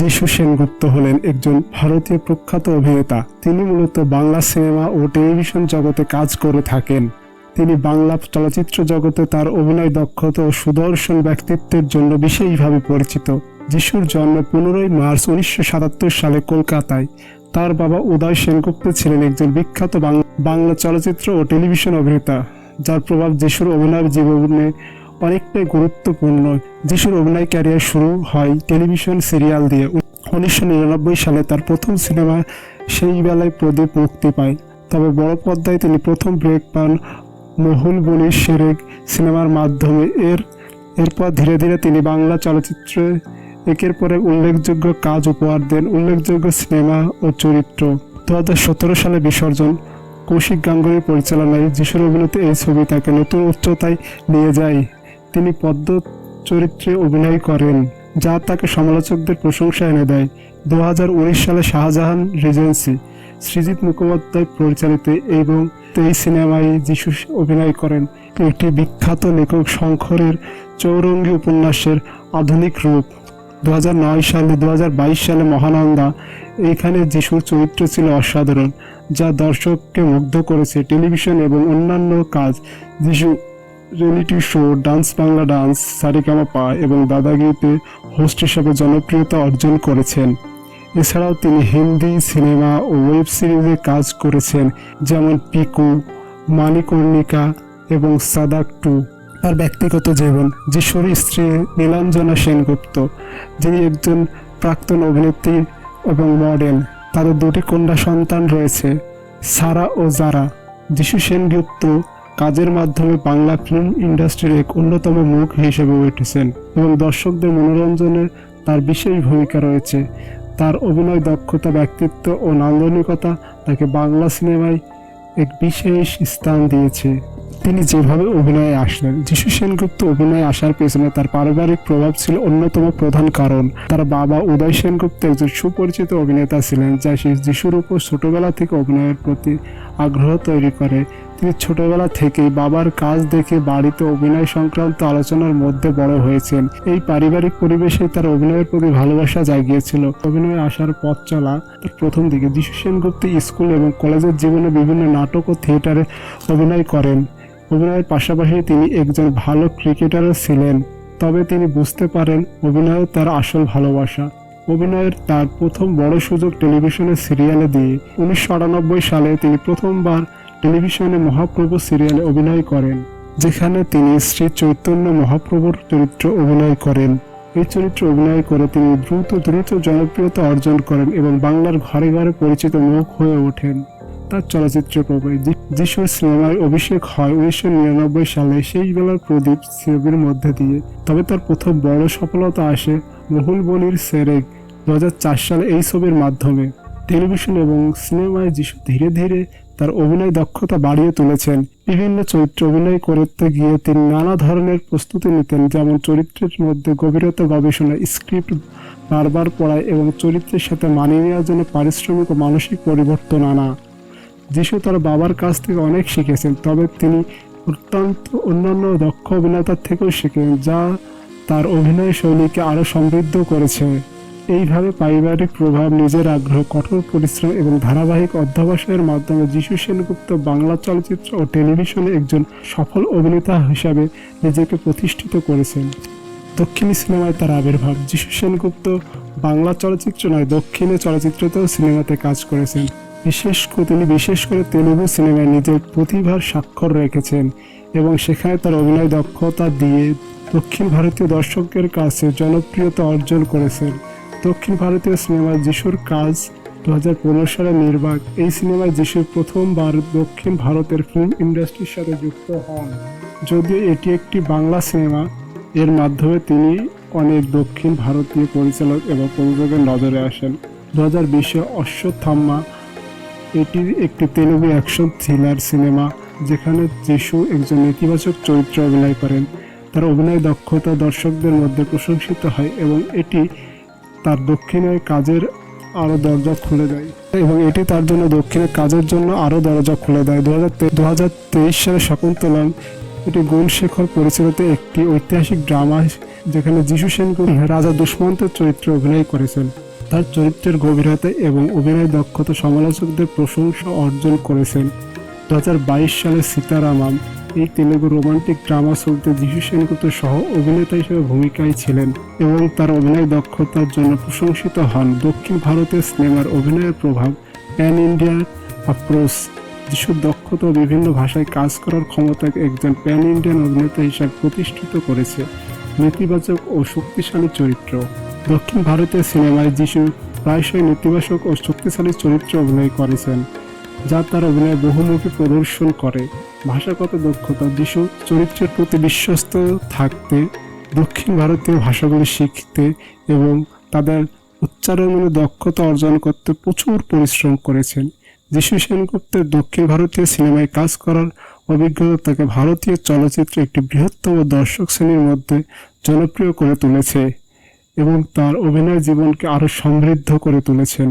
যিশু সেনগুপ্ত হলেন একজন ভারতীয় প্রখ্যাত অভিনেতা। তিনি মূলত বাংলা সিনেমা ও টেলিভিশন জগতে কাজ করে থাকেন। তিনি বাংলা চলচ্চিত্র জগতে তার অভিনয় দক্ষতা ও সুদর্শন ব্যক্তিত্বের জন্য বিশেষভাবে পরিচিত। যিশুর জন্ম পনেরোই মার্চ উনিশশো সাতাত্তর সালে কলকাতায়। তার বাবা উদয় সেনগুপ্ত ছিলেন একজন বিখ্যাত বাংলা চলচ্চিত্র ও টেলিভিশন অভিনেতা। যার প্রভাব যিশুর অভিনয় জীবনে অনেকটাই গুরুত্বপূর্ণ। যিশুর অভিনয় ক্যারিয়ার শুরু হয় টেলিভিশন সিরিয়াল দিয়ে। উনিশশো নিরানব্বই সালে তার প্রথম সিনেমা সেই বেলায় প্রদীপ মুক্তি পায়। তবে বড় পর্দায় তিনি প্রথম ব্রেক পান মহুল বলির সেরেক সিনেমার মাধ্যমে। এর, এরপর ধীরে ধীরে তিনি বাংলা চলচ্চিত্রে একের পরে উল্লেখযোগ্য কাজ উপহার দেন। উল্লেখযোগ্য সিনেমা ও চরিত্র। দু হাজার সতেরো সালে বিসর্জন কৌশিক গাঙ্গুলির পরিচালনায় যিশুর অভিনীত এই ছবি তাকে নতুন উচ্চতায় নিয়ে যায়। তিনি পদ্ম চরিত্রে অভিনয় করেন, যা তাকে সমালোচকদের প্রশংসা এনে দেয়। দু হাজার উনিশ সালে শাহজাহান রিজেন্সি, সৃজিত মুখোপাধ্যায় পরিচালিত এবং এই সিনেমায় যিশু অভিনয় করেন। একটি বিখ্যাত লেখক শঙ্করের চৌরঙ্গী উপন্যাসের আধুনিক রূপ। দু হাজার নয় সালে দু হাজার বাইশ সালে মহানন্দা এইখানে যিশুর চরিত্র ছিল অসাধারণ, যা দর্শককে মুগ্ধ করেছে। টেলিভিশন এবং অন্যান্য কাজ, Jishu reality show, dance Bangla dance, Sa Re Ga Ma Pa এবং দাদাগিরিতে হোস্ট হিসেবে জনপ্রিয়তা অর্জন করেছেন। এছাড়াও তিনি হিন্দি সিনেমা ও ওয়েব সিরিজে কাজ করেছেন, যেমন পিকু, মানিকর্ণিকা এবং সাদাক টু। তার ব্যক্তিগত জীবন যিশুর স্ত্রী নীলাঞ্জনা সেনগুপ্ত, যিনি একজন প্রাক্তন অভিনেত্রী এবং মডেল তাদের দুটি কন্যা সন্তান রয়েছে, সারা ও জারা যিশু সেনগুপ্ত কাজের মাধ্যমে বাংলা ফিল্ম ইন্ডাস্ট্রির এক অন্যতম মুখ হিসেবে উঠেছেন এবং দর্শকদের মনোরঞ্জনে তার বিশেষ ভূমিকা রয়েছে। তার অভিনয় দক্ষতা, ব্যক্তিত্ব ও নান্দনিকতা তাকে বাংলা সিনেমায় এক বিশেষ স্থান দিয়েছে। তিনি যেভাবে অভিনয়ে আসলেন, যিশু সেনগুপ্ত অভিনয়ে আসার পেছনে তার পারিবারিক প্রভাব ছিল অন্যতম প্রধান কারণ। তার বাবা উদয় সেনগুপ্ত একজন সুপরিচিত অভিনেতা ছিলেন, যা সে যিশুর উপর ছোটবেলা থেকে অভিনয়ের প্রতি আগ্রহ তৈরি করে। তিনি ছোটবেলা থেকেই বাবার কাজ দেখে বাড়িতে অভিনয় সংক্রান্ত আলোচনার মধ্যে বড় হয়েছেন। এই পারিবারিক পরিবেশে তার অভিনয়ের প্রতি ভালোবাসা জাগিয়েছিল। অভিনয়ে আসার পথ চলা তার প্রথম দিকে যিশু সেনগুপ্ত স্কুল এবং কলেজের জীবনে বিভিন্ন নাটক ও থিয়েটারে অভিনয় করেন। অভিনয়ের পাশাপাশি তিনি একজন ভালো ক্রিকেটারও ছিলেন, তবে তিনি বুঝতে পারেন অভিনয় তার আসল ভালোবাসা। অভিনয়ের তার প্রথম বড় সুযোগ টেলিভিশনের সিরিয়ালে দিয়ে উনিশশো আটানব্বই সালে তিনি প্রথমবার টেলিভিশনে মহাপ্রভু সিরিয়ালে অভিনয় করেন, যেখানে তিনি শ্রী চৈতন্য মহাপ্রভুর চরিত্র অভিনয় করেন। এই চরিত্রে অভিনয় করে তিনি দ্রুত দ্রুত জনপ্রিয়তা অর্জন করেন এবং বাংলার ঘরে ঘরে পরিচিত মুখ হয়ে ওঠেন। তার চলচ্চিত্র যিশুর সিনেমায় অভিষেক হয় উনিশশো নিরানব্বই সালে, সেই বেলার প্রদীপ ছবির মধ্যে দিয়ে। তবে তার প্রথম বড় সফলতা আসে মহুল বলির সেরেক দু হাজার চার সালে এই ছবির মাধ্যমে। টেলিভিশন এবং সিনেমায় যিশু ধীরে ধীরে তার অভিনয় দক্ষতা বাড়িয়ে তুলেছেন। বিভিন্ন চরিত্রে অভিনয় করতে গিয়ে তিনি নানা ধরনের প্রস্তুতি নিতেন, যেমন চরিত্রের মধ্যে গভীরতা গবেষণা, স্ক্রিপ্ট বারবার পড়ায় এবং চরিত্রের সাথে মানিয়ে নেওয়ার জন্য পারিশ্রমিক ও মানসিক পরিবর্তন আনা। যিশু তার বাবার কাছ থেকে অনেক শিখেছেন, তবে তিনি অত্যন্ত অন্যান্য দক্ষ অভিনেতার থেকেও শিখেন, যা তার অভিনয় শৈলীকে আরও সমৃদ্ধ করেছে। এইভাবে পারিবারিক প্রভাব, নিজের আগ্রহ, কঠোর পরিশ্রম এবং ধারাবাহিক অধ্যবসায়ের মাধ্যমে যিশু সেনগুপ্ত বাংলা চলচ্চিত্র ও টেলিভিশনে একজন সফল অভিনেতা হিসাবে নিজেকে প্রতিষ্ঠিত করেছেন। দক্ষিণী সিনেমায় তার আবির্ভাব, যিশু সেনগুপ্ত বাংলা চলচ্চিত্র নয়, দক্ষিণে চলচ্চিত্রতেও সিনেমাতে কাজ করেছেন। বিশেষ করে তিনি বিশেষ করে তেলুগু সিনেমায় নিজের প্রতিভার স্বাক্ষর রেখেছেন এবং সেখানে তার অভিনয় দক্ষতা দিয়ে দক্ষিণ ভারতীয় দর্শকের কাছে জনপ্রিয়তা অর্জন করেছেন। দক্ষিণ ভারতীয় সিনেমায় যিশুর কাজ দু হাজার পনেরো সালে নির্বাক, এই সিনেমায় যিশু প্রথমবার দক্ষিণ ভারতের ফিল্ম ইন্ডাস্ট্রির সাথে যুক্ত হন। যদিও এটি একটি বাংলা সিনেমা, এর মাধ্যমে তিনি অনেক দক্ষিণ ভারতীয় পরিচালক এবং প্রযোজকের নজরে আসেন। দু হাজার বিশে অশ্বত্থাম্মা এটি একটি তেলুগু অ্যাকশন থ্রিলার সিনেমা যেখানে যিশু একজন নেতিবাচক চরিত্রে অভিনয় করেন। তার অভিনয় দক্ষতা দর্শকদের মধ্যে প্রশংসিত হয় এবং এটি তার দক্ষিণের কাজের আরও দরজা খুলে দেয়। এবং এটি তার জন্য দক্ষিণের কাজের জন্য আরও দরজা খুলে দেয়। দু হাজার তেইশ সালে শকুন্তলম এটি গুণশেখর পরিচালিত একটি ঐতিহাসিক ড্রামা, যেখানে যিশু সেনগুপ্ত রাজা দুষ্মন্তের চরিত্রে অভিনয় করেছেন। তার চরিত্রের গভীরতা এবং অভিনয় দক্ষতা সমালোচকদের প্রশংসা অর্জন করেছেন। দু হাজার বাইশ সালে সীতারামাম এই তেলেগু রোমান্টিক ড্রামা চলতে যিশু সেনগুপ্ত সহ অভিনেতা হিসেবে ভূমিকায় ছিলেন এবং তার অভিনয় দক্ষতার জন্য প্রশংসিত হন। দক্ষিণ ভারতের সিনেমার অভিনয়ের প্রভাব প্যান ইন্ডিয়ার অ্যাপ্রোচ যিশুর দক্ষতা বিভিন্ন ভাষায় কাজ করার ক্ষমতাকে একজন প্যান ইন্ডিয়ান অভিনেতা হিসাবে প্রতিষ্ঠিত করেছে। নেতিবাচক ও শক্তিশালী চরিত্র। দক্ষিণ ভারতের সিনেমায় যিশু প্রায়শই নেতিবাচক ও শক্তিশালী চরিত্রে অভিনয় করেছেন, যা তার অভিনয় বহুমুখী প্রদর্শন করে। ভাষাগত দক্ষতা, যিশু চরিত্রের প্রতি বিশ্বস্ত থাকতে, দক্ষিণ ভারতীয় ভাষাগুলি শিখতে এবং তাদের উচ্চারণে দক্ষতা অর্জন করতে প্রচুর পরিশ্রম করেছেন। যিশু সেনগুপ্তের দক্ষিণ ভারতীয় সিনেমায় কাজ করার অভিজ্ঞতা তাকে ভারতীয় চলচ্চিত্রে একটি বৃহত্তম দর্শক শ্রেণির মধ্যে জনপ্রিয় করে তুলেছে। এবং তার অভিনয় জীবনকে আরও সমৃদ্ধ করে তুলেছেন।